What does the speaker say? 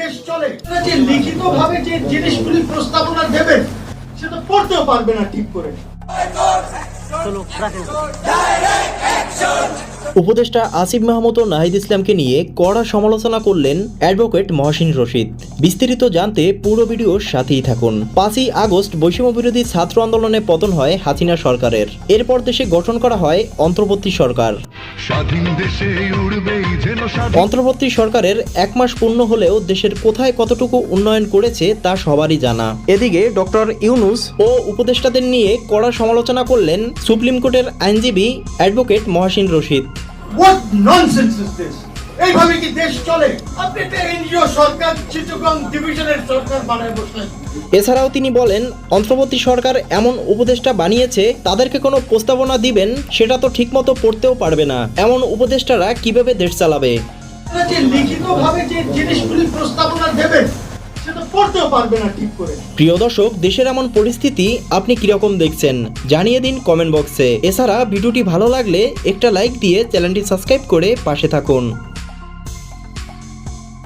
দেশ চলে যে লিখিত ভাবে যে জিনিসগুলি প্রস্তাবনা দেবেন সেটা পড়তেও পারবে না ঠিক করে। উপদেষ্টা আসিফ মাহমুদ ও নাহিদ ইসলামকে নিয়ে কড়া সমালোচনা করলেন অ্যাডভোকেট মহসিন রশিদ। বিস্তারিত জানতে পুরো ভিডিওর সাথেই থাকুন। পাঁচই আগস্ট বৈষম্য বিরোধী ছাত্র আন্দোলনে পতন হয় হাসিনা সরকারের। এরপর দেশে গঠন করা হয় অন্তর্বর্তী সরকার। অন্তর্বর্তী সরকারের এক মাস পূর্ণ হলেও দেশের কোথায় কতটুকু উন্নয়ন করেছে তা সবারই জানা। এদিকে ডক্টর ইউনুস ও উপদেষ্টাদের নিয়ে কড়া সমালোচনা করলেন সুপ্রিম কোর্টের আইনজীবী advocate Mohasin Rashid. What nonsense is this এইভাবে কি দেশ চলে? আপনি একটা এনজিও সরকার চিটগং ডিভিশনের সরকার বানায় বসলেন। এছাড়াও তিনি বলেন অন্তর্বর্তী সরকার এমন উপদেষ্টা বানিয়েছে তাদেরকে কোনো প্রস্তাবনা দিবেন সেটা তো ঠিকমতো পড়তেও পারবে না। এমন উপদেষ্টারা কীভাবে দেশ চালাবে? আপনারা যে জিনিসগুলি প্রস্তাবনা দেবেন পড়তেও পারবে না ঠিক করে। প্রিয় দর্শক, দেশের এমন পরিস্থিতি আপনি কীরকম দেখছেন, জানিয়ে দিন কমেন্ট বক্সে এছাড়া ভিডিওটি ভালো লাগলে একটা লাইক দিয়ে চ্যানেলটি সাবস্ক্রাইব করে পাশে থাকুন।